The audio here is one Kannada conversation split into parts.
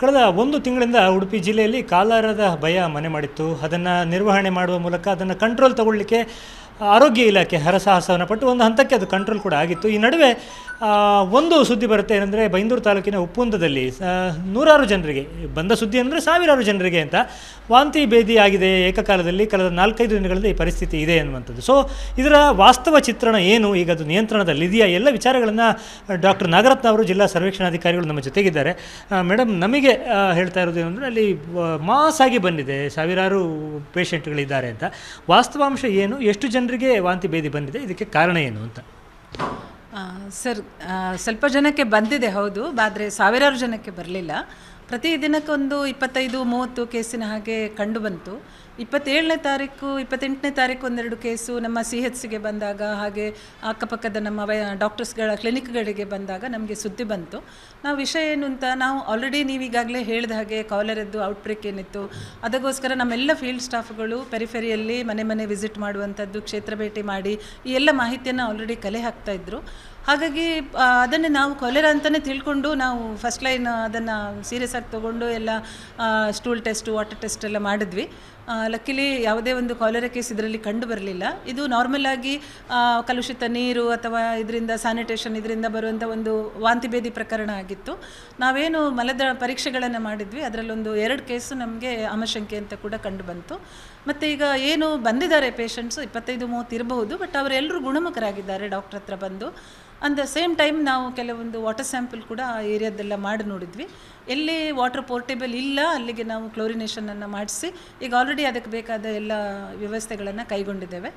ಕಳೆದ ಒಂದು ತಿಂಗಳಿಂದ ಉಡುಪಿ ಜಿಲ್ಲೆಯಲ್ಲಿ ಕಾಲಾರದ ಭಯ ಮನೆ ಮಾಡಿತ್ತು. ಅದನ್ನು ನಿರ್ವಹಣೆ ಮಾಡುವ ಮೂಲಕ ಅದನ್ನು ಕಂಟ್ರೋಲ್ ತಗೊಳ್ಳಿಕ್ಕೆ ಆರೋಗ್ಯ ಇಲಾಖೆ ಹರಸಾಹಸವನ್ನು ಪಟ್ಟು ಒಂದು ಹಂತಕ್ಕೆ ಅದು ಕಂಟ್ರೋಲ್ ಕೂಡ ಆಗಿತ್ತು. ಈ ನಡುವೆ ಒಂದು ಸುದ್ದಿ ಬರುತ್ತೆ ಏನಂದರೆ ಬೈಂದೂರು ತಾಲೂಕಿನ ಉಪ್ಪುಂದದಲ್ಲಿ ನೂರಾರು ಜನರಿಗೆ, ಬಂದ ಸುದ್ದಿ ಅಂದರೆ ಸಾವಿರಾರು ಜನರಿಗೆ ಅಂತ ವಾಂತಿ ಭೇದಿ ಆಗಿದೆ ಏಕಕಾಲದಲ್ಲಿ, ಕಳೆದ ನಾಲ್ಕೈದು ದಿನಗಳಿಂದ ಈ ಪರಿಸ್ಥಿತಿ ಇದೆ ಅನ್ನುವಂಥದ್ದು. ಸೊ ಇದರ ವಾಸ್ತವ ಚಿತ್ರಣ ಏನು? ಈಗ ಅದು ನಿಯಂತ್ರಣದಲ್ಲಿದೆಯಾ ಎಲ್ಲ ವಿಚಾರಗಳನ್ನು ಡಾಕ್ಟರ್ ನಾಗರತ್ನ ಅವರು ಜಿಲ್ಲಾ ಸರ್ವೇಕ್ಷಣಾಧಿಕಾರಿಗಳು ನಮ್ಮ ಜೊತೆಗಿದ್ದಾರೆ. ಮೇಡಮ್ ನಮಗೆ ಹೇಳ್ತಾ ಇರೋದು ಏನಂದರೆ ಅಲ್ಲಿ ಮಾಸ್ ಆಗಿ ಬಂದಿದೆ, ಸಾವಿರಾರು ಪೇಷಂಟ್ಗಳಿದ್ದಾರೆ ಅಂತ. ವಾಸ್ತವಾಂಶ ಏನು? ಎಷ್ಟು ಜನರಿಗೆ ವಾಂತಿ ಭೇದಿ ಬಂದಿದೆ? ಇದಕ್ಕೆ ಕಾರಣ ಏನು ಅಂತ. ಸರ್ ಸ್ವಲ್ಪ ಜನಕ್ಕೆ ಬಂದಿದೆ ಹೌದು ಆದರೆ ಸಾವಿರಾರು ಜನಕ್ಕೆ ಬರಲಿಲ್ಲ. ಪ್ರತಿ ದಿನಕ್ಕೊಂದು ಇಪ್ಪತ್ತೈದು, ಮೂವತ್ತು ಕೇಸಿನ ಹಾಗೆ ಕಂಡು ಬಂತು. ಇಪ್ಪತ್ತೇಳನೇ ತಾರೀಕು, ಇಪ್ಪತ್ತೆಂಟನೇ ತಾರೀಕು ಒಂದೆರಡು ಕೇಸು ನಮ್ಮ ಸಿ ಎಚ್ ಬಂದಾಗ ಹಾಗೆ ಅಕ್ಕಪಕ್ಕದ ನಮ್ಮ ವೈ ಡಾಕ್ಟರ್ಸ್ಗಳ ಕ್ಲಿನಿಕ್ಗಳಿಗೆ ಬಂದಾಗ ನಮಗೆ ಸುದ್ದಿ ಬಂತು. ನಾವು ವಿಷಯ ಏನು ಅಂತ, ನಾವು ಆಲ್ರೆಡಿ ನೀವೀಗಾಗಲೇ ಹೇಳಿದ ಹಾಗೆ ಕಾಲರದ್ದು ಔಟ್ಬ್ರೇಕ್ ಏನಿತ್ತು, ಅದಕ್ಕೋಸ್ಕರ ನಮ್ಮೆಲ್ಲ ಫೀಲ್ಡ್ ಸ್ಟಾಫ್ಗಳು ಪೆರಿಫೆರಿಯಲ್ಲಿ ಮನೆ ಮನೆ ವಿಸಿಟ್ ಮಾಡುವಂಥದ್ದು, ಕ್ಷೇತ್ರ ಭೇಟಿ ಮಾಡಿ ಈ ಎಲ್ಲ ಮಾಹಿತಿಯನ್ನು ಆಲ್ರೆಡಿ ಕಲೆ ಹಾಕ್ತಾ ಇದ್ರು. ಹಾಗಾಗಿ ಅದನ್ನೇ ನಾವು ಕೊಲೆರ ಅಂತಲೇ ತಿಳ್ಕೊಂಡು ನಾವು ಫಸ್ಟ್ ಲೈನ್ ಅದನ್ನು ಸೀರಿಯಸ್ ಆಗಿ ತೊಗೊಂಡು ಎಲ್ಲ ಸ್ಟೂಲ್ ಟೆಸ್ಟು ವಾಟರ್ ಟೆಸ್ಟ್ ಎಲ್ಲ ಮಾಡಿದ್ವಿ. ಲಕ್ಕಿಲಿ ಯಾವುದೇ ಒಂದು ಕಾಲರ ಕೇಸ್ ಇದರಲ್ಲಿ ಕಂಡು ಬರಲಿಲ್ಲ. ಇದು ನಾರ್ಮಲ್ ಆಗಿ ಕಲುಷಿತ ನೀರು ಅಥವಾ ಇದರಿಂದ ಸ್ಯಾನಿಟೇಷನ್ ಇದರಿಂದ ಬರುವಂಥ ಒಂದು ವಾಂತಿ ಭೇದಿ ಪ್ರಕರಣ ಆಗಿತ್ತು. ನಾವೇನು ಮಲದ ಪರೀಕ್ಷೆಗಳನ್ನು ಮಾಡಿದ್ವಿ. ಅದರಲ್ಲೊಂದು ಎರಡು ಕೇಸು ನಮಗೆ ಅಮಶಂಕೆ ಅಂತ ಕೂಡ ಕಂಡು ಬಂತು. ಮತ್ತು ಈಗ ಏನು ಬಂದಿದ್ದಾರೆ ಪೇಷಂಟ್ಸು ಇಪ್ಪತ್ತೈದು ಮೂವತ್ತು ಇರಬಹುದು ಬಟ್ ಅವರೆಲ್ಲರೂ ಗುಣಮುಖರಾಗಿದ್ದಾರೆ ಡಾಕ್ಟರ್ ಹತ್ರ ಬಂದು. ಅಟ್ ದ ಸೇಮ್ ಟೈಮ್ ನಾವು ಕೆಲವೊಂದು ವಾಟರ್ ಸ್ಯಾಂಪಲ್ ಕೂಡ ಆ ಏರಿಯಾದೆಲ್ಲ ಮಾಡಿ ನೋಡಿದ್ವಿ. ಎಲ್ಲಿ ವಾಟರ್ ಪೋರ್ಟೇಬಲ್ ಇಲ್ಲ, ಅಲ್ಲಿಗೆ ನಾವು ಕ್ಲೋರಿನೇಷನನ್ನು ಮಾಡಿಸಿ, ಈಗ ಆಲ್ರೆಡಿ ಅದಕ್ಕೆ ಬೇಕಾದ ಎಲ್ಲ ವ್ಯವಸ್ಥೆಗಳನ್ನು ಕೈಗೊಂಡಿದ್ದೇವೆ.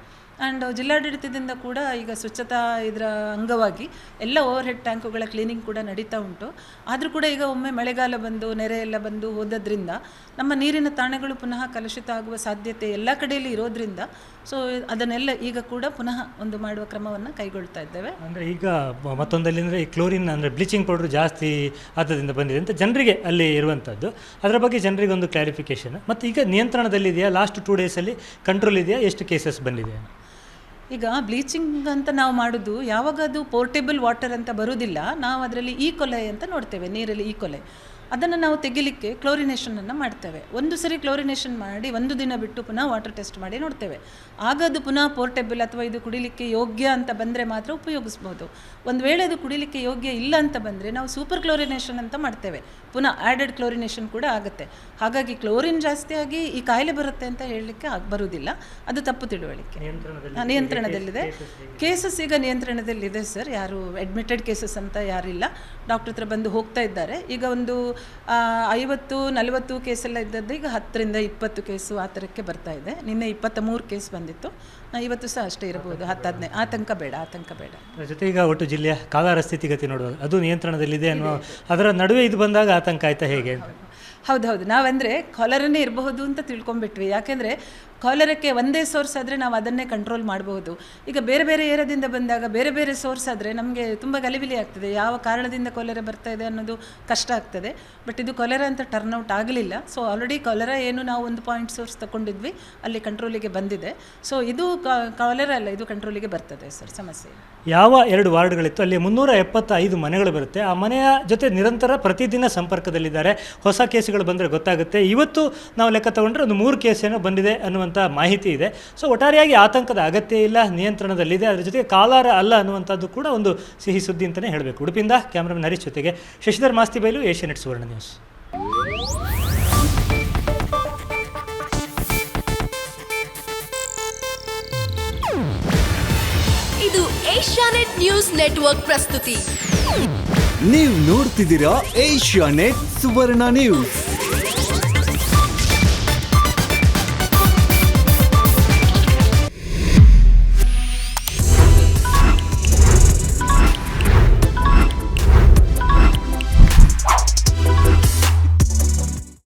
ಆ್ಯಂಡ್ ಜಿಲ್ಲಾಡಳಿತದಿಂದ ಕೂಡ ಈಗ ಸ್ವಚ್ಛತಾ ಇದರ ಅಂಗವಾಗಿ ಎಲ್ಲ ಓವರ್ ಹೆಡ್ ಟ್ಯಾಂಕುಗಳ ಕ್ಲೀನಿಂಗ್ ಕೂಡ ನಡೀತಾ ಉಂಟು. ಆದರೂ ಕೂಡ ಈಗ ಒಮ್ಮೆ ಮಳೆಗಾಲ ಬಂದು, ನೆರೆ ಎಲ್ಲ ಬಂದು ಹೋದದ್ರಿಂದ ನಮ್ಮ ನೀರಿನ ತಾಣಗಳು ಪುನಃ ಕಲುಷಿತ ಆಗುವ ಸಾಧ್ಯತೆ ಎಲ್ಲ ಕಡೆಯಲ್ಲಿ ಇರೋದ್ರಿಂದ ಸೊ ಅದನ್ನೆಲ್ಲ ಈಗ ಕೂಡ ಪುನಃ ಒಂದು ಮಾಡುವ ಕ್ರಮವನ್ನು ಕೈಗೊಳ್ತಾ ಇದ್ದೇವೆ. ಅಂದರೆ ಈಗ ಮತ್ತೊಂದಲ್ಲಿ ಅಂದರೆ ಈ ಕ್ಲೋರಿನ್ ಅಂದರೆ ಬ್ಲೀಚಿಂಗ್ ಪೌಡರ್ ಜಾಸ್ತಿ ಆದದಿಂದ ಬಂದಿದೆ ಅಂತ ಜನರಿಗೆ ಅಲ್ಲಿ ಇರುವಂಥದ್ದು ಅದರ ಬಗ್ಗೆ ಜನರಿಗೆ ಒಂದು ಕ್ಲಾರಿಫಿಕೇಷನ್. ಮತ್ತು ಈಗ ನಿಯಂತ್ರಣದಲ್ಲಿದೆಯಾ ಲಾಸ್ಟ್ ಟೂ ಡೇಸಲ್ಲಿ ಕಂಟ್ರೋಲ್ ಇದೆಯಾ? ಎಷ್ಟು ಕೇಸಸ್ ಬಂದಿದೆ? ಈಗ ಬ್ಲೀಚಿಂಗ್ ಅಂತ ನಾವು ಮಾಡೋದು ಯಾವಾಗ ಅದು ಪೋರ್ಟೇಬಲ್ ವಾಟರ್ ಅಂತ ಬರೋದಿಲ್ಲ. ನಾವು ಅದರಲ್ಲಿ ಈ ಕೊಲೆ ಅಂತ ನೋಡ್ತೇವೆ, ನೀರಲ್ಲಿ ಈ ಕೊಲೆ. ಅದನ್ನು ನಾವು ತೆಗಿಲಿಕ್ಕೆ ಕ್ಲೋರಿನೇಷನನ್ನು ಮಾಡ್ತೇವೆ. ಒಂದು ಸರಿ ಕ್ಲೋರಿನೇಷನ್ ಮಾಡಿ ಒಂದು ದಿನ ಬಿಟ್ಟು ಪುನಃ ವಾಟರ್ ಟೆಸ್ಟ್ ಮಾಡಿ ನೋಡ್ತೇವೆ. ಆಗ ಅದು ಪುನಃ ಪೋರ್ಟೆಬಲ್ ಅಥವಾ ಇದು ಕುಡಿಲಿಕ್ಕೆ ಯೋಗ್ಯ ಅಂತ ಬಂದರೆ ಮಾತ್ರ ಉಪಯೋಗಿಸ್ಬೋದು. ಒಂದು ವೇಳೆ ಅದು ಕುಡಿಲಿಕ್ಕೆ ಯೋಗ್ಯ ಇಲ್ಲ ಅಂತ ಬಂದರೆ ನಾವು ಸೂಪರ್ ಕ್ಲೋರಿನೇಷನ್ ಅಂತ ಮಾಡ್ತೇವೆ. ಪುನಃ ಆ್ಯಡೆಡ್ ಕ್ಲೋರಿನೇಷನ್ ಕೂಡ ಆಗುತ್ತೆ. ಹಾಗಾಗಿ ಕ್ಲೋರಿನ್ ಜಾಸ್ತಿಯಾಗಿ ಈ ಕಾಯಿಲೆ ಬರುತ್ತೆ ಅಂತ ಹೇಳಲಿಕ್ಕೆ ಆಗ್ ಬರುವುದಿಲ್ಲ. ಅದು ತಪ್ಪು ತಿಳುವಳಿಕೆ. ನಿಯಂತ್ರಣದಲ್ಲಿದೆ. ಕೇಸಸ್ ಈಗ ನಿಯಂತ್ರಣದಲ್ಲಿದೆ ಸರ್ ಯಾರು ಅಡ್ಮಿಟೆಡ್ ಕೇಸಸ್ ಅಂತ ಯಾರಿಲ್ಲ. ಡಾಕ್ಟರ್ ಹತ್ರ ಬಂದು ಹೋಗ್ತಾ ಇದ್ದಾರೆ. ಈಗ ಒಂದು ಐವತ್ತು ನಲವತ್ತು ಕೇಸೆಲ್ಲ ಇದ್ದದ್ದು ಈಗ ಹತ್ತರಿಂದ ಇಪ್ಪತ್ತು ಕೇಸು ಆ ಥರಕ್ಕೆ ಬರ್ತಾ ಇದೆ. ನಿನ್ನೆ ಇಪ್ಪತ್ತ ಮೂರು ಕೇಸ್ ಬಂದಿತ್ತು ಇವತ್ತು ಸಹ ಅಷ್ಟೇ ಇರಬಹುದು ಹತ್ತು ಹದಿನೈದು ಆತಂಕ ಬೇಡ ಆತಂಕ ಬೇಡ. ಅದ್ರ ಜೊತೆ ಈಗ ಒಟ್ಟು ಜಿಲ್ಲೆಯ ಕಾಲಾರ ಸ್ಥಿತಿಗತಿ ನೋಡುವಾಗ ಅದು ನಿಯಂತ್ರಣದಲ್ಲಿದೆ ಅನ್ನೋ ಅದರ ನಡುವೆ ಇದು ಬಂದಾಗ ಆತಂಕ ಆಯ್ತಾ ಹೇಗೆ ಹೌದು ಹೌದು. ನಾವಂದರೆ ಕಾಲರನ್ನೇ ಇರಬಹುದು ಅಂತ ತಿಳ್ಕೊಂಬಿಟ್ವಿ ಯಾಕೆಂದರೆ ಕಾಲರಕ್ಕೆ ಒಂದೇ ಸೋರ್ಸ್ ಆದರೆ ನಾವು ಅದನ್ನೇ ಕಂಟ್ರೋಲ್ ಮಾಡಬಹುದು ಈಗ ಬೇರೆ ಬೇರೆ ಏರಿಯಾದಿಂದ ಬಂದಾಗ ಬೇರೆ ಬೇರೆ ಸೋರ್ಸ್ ಆದರೆ ನಮಗೆ ತುಂಬ ಗಲಿಬಿಲಿ ಆಗ್ತದೆ. ಯಾವ ಕಾರಣದಿಂದ ಕೊಲೆರ ಬರ್ತಾ ಇದೆ ಅನ್ನೋದು ಕಷ್ಟ ಆಗ್ತದೆ. ಬಟ್ ಇದು ಕೊಲೆರ ಅಂತ ಟರ್ನ್ಔಟ್ ಆಗಲಿಲ್ಲ. ಸೊ ಆಲ್ರೆಡಿ ಕೊಲೆರ ಏನು ನಾವು ಒಂದು ಪಾಯಿಂಟ್ ಸೋರ್ಸ್ ತಗೊಂಡಿದ್ವಿ ಅಲ್ಲಿ ಕಂಟ್ರೋಲಿಗೆ ಬಂದಿದೆ. ಸೊ ಇದು ಕಾಲರ ಅಲ್ಲ, ಇದು ಕಂಟ್ರೋಲಿಗೆ ಬರ್ತದೆ ಸರ್ ಸಮಸ್ಯೆ ಯಾವ ಎರಡು ವಾರ್ಡ್ಗಳಿತ್ತು, ಅಲ್ಲಿ ಮುನ್ನೂರ ಎಪ್ಪತ್ತೈದು ಮನೆಗಳು ಬರುತ್ತೆ. ಆ ಮನೆಯ ಜೊತೆ ನಿರಂತರ ಪ್ರತಿದಿನ ಸಂಪರ್ಕದಲ್ಲಿದ್ದಾರೆ. ಹೊಸ ಕೇಸುಗಳು ಬಂದರೆ ಗೊತ್ತಾಗುತ್ತೆ. ಇವತ್ತು ನಾವು ಲೆಕ್ಕ ತಗೊಂಡ್ರೆ ಒಂದು ಮೂರು ಕೇಸ್ ಏನೋ ಬಂದಿದೆ ಅನ್ನುವಂಥ ಮಾಹಿತಿ ಇದೆ. ಸೊ ಒಟ್ಟಾರೆಯಾಗಿ ಆತಂಕದ ಅಗತ್ಯ ಇಲ್ಲ ನಿಯಂತ್ರಣದಲ್ಲಿದೆ. ಅದರ ಜೊತೆಗೆ ಕಾಲಾರ ಅಲ್ಲ ಅನ್ನುವಂಥದ್ದು ಕೂಡ ಒಂದು ಸಿಹಿ ಸುದ್ದಿ ಅಂತಲೇ ಹೇಳಬೇಕು. ಉಡುಪಿಂದ ಕ್ಯಾಮ್ರಾಮನ್ ಹರೀಶ್ ಜೊತೆಗೆ ಶಶಿಧರ್ ಮಾಸ್ತಿಬೈಲು ಏಷ್ಯಾನೆಟ್ ಸುವರ್ಣ ನ್ಯೂಸ್. ಇದು ಏಷ್ಯಾನೆಟ್ ನ್ಯೂಸ್ ನೆಟ್ವರ್ಕ್ ಪ್ರಸ್ತುತಿ. ನೀವು ನೋಡ್ತಿದ್ದೀರಾ ಏಷ್ಯಾ ನೆಟ್ ಸುವರ್ಣ ನ್ಯೂಸ್.